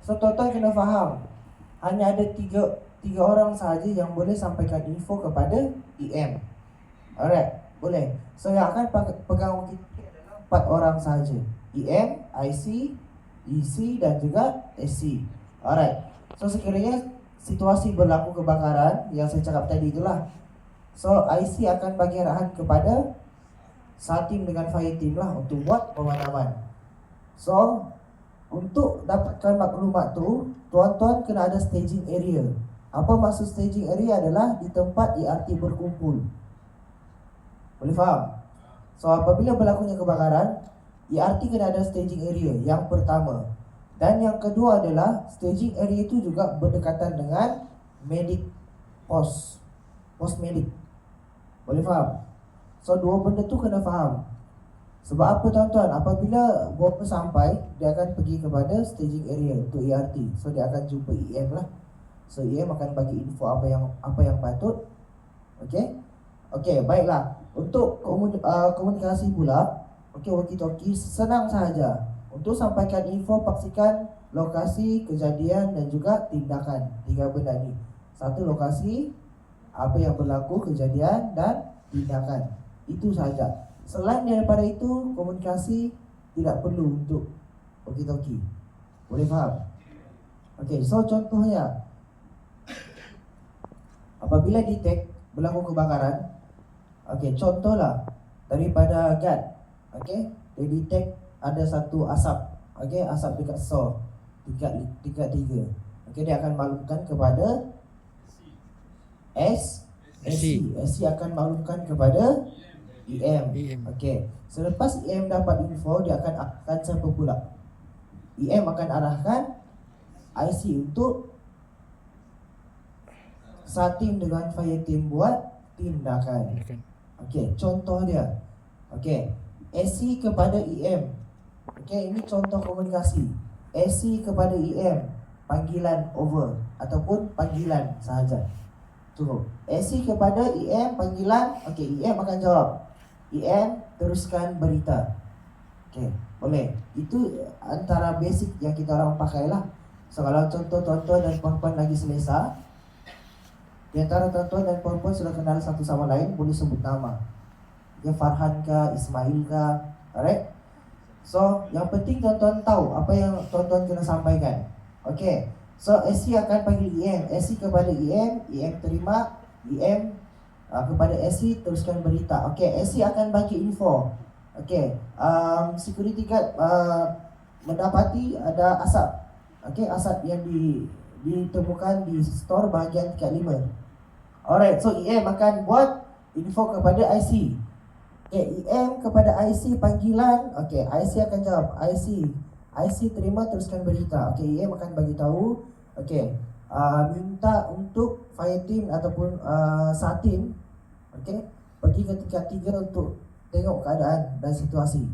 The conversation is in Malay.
So tuan-tuan kena faham. Hanya ada tiga tiga orang sahaja yang boleh sampaikan info kepada EM Alright, boleh. So yang akan pe- pegang walkie-talkie adalah empat orang sahaja. EM, IC, EC dan juga SC Alright. So sekiranya situasi berlaku kebakaran Yang saya cakap tadi itulah. So IC akan bagi arahan kepada Satim dengan fire team lah untuk buat pemadaman So untuk dapatkan maklumat tu Tuan-tuan kena ada staging area. Apa maksud staging area adalah Di tempat ERT berkumpul. Boleh faham? So apabila berlakunya kebakaran ERT kena ada staging area Yang pertama. Dan yang kedua adalah Staging area itu juga berdekatan dengan Medic Post. Post medic. Boleh faham? So dua benda tu kena faham sebab apa tuan-tuan, apabila bomba sampai, dia akan pergi kepada staging area untuk ERT. So dia akan jumpa EM lah. So EM akan bagi info apa yang apa yang patut. Okey? Okey, baiklah. Untuk komun- uh, komunikasi pula, okey walkie-talkie senang sahaja. Untuk sampaikan info, pastikan lokasi kejadian dan juga tindakan. Tiga benda ni. Satu lokasi, apa yang berlaku, kejadian dan tindakan. Itu sahaja. Selain daripada itu, komunikasi tidak perlu untuk walkie-talkie. Boleh faham? Okey, so contohnya apabila detect berlaku kebakaran, okey, contohlah daripada guard, okey, dia detect ada satu asap, okey, asap dekat saw tingkat tingkat tiga. Okey, dia akan maklumkan kepada S SC. SC akan maklumkan kepada EM. EM. Okey. Selepas EM dapat info, dia akan akan siapa pula? EM akan arahkan IC untuk Satim dengan fire team buat tindakan. Okey, contoh dia. Okey, SC kepada EM. Okey, ini contoh komunikasi. SC kepada EM, panggilan over ataupun panggilan sahaja. Cukup. SC kepada EM panggilan, okey, EM akan jawab. EM teruskan berita. Okey, boleh. Itu antara basic yang kita orang pakai lah. So kalau contoh tuan-tuan dan puan-puan lagi selesa, di antara tuan-tuan dan puan-puan sudah kenal satu sama lain, boleh sebut nama. Ya Farhan ke, Ismail ke, alright? So, yang penting tuan-tuan tahu apa yang tuan-tuan kena sampaikan. Okay. So, SC akan panggil EM. SC kepada EM, EM terima, EM uh, kepada SC teruskan berita. Okay, SC akan bagi info. Okay, um, security guard uh, mendapati ada asap. Okay, asap yang di ditemukan di store bahagian tingkat 5. Alright, so EM akan buat info kepada IC. Okay, EM kepada IC panggilan. Okay, IC akan jawab. IC. IC terima teruskan berita. Okay, EM akan bagi tahu. Okay, uh, minta untuk fire team ataupun uh, satim. Okay, pergi ke tingkat tiga untuk tengok keadaan dan situasi.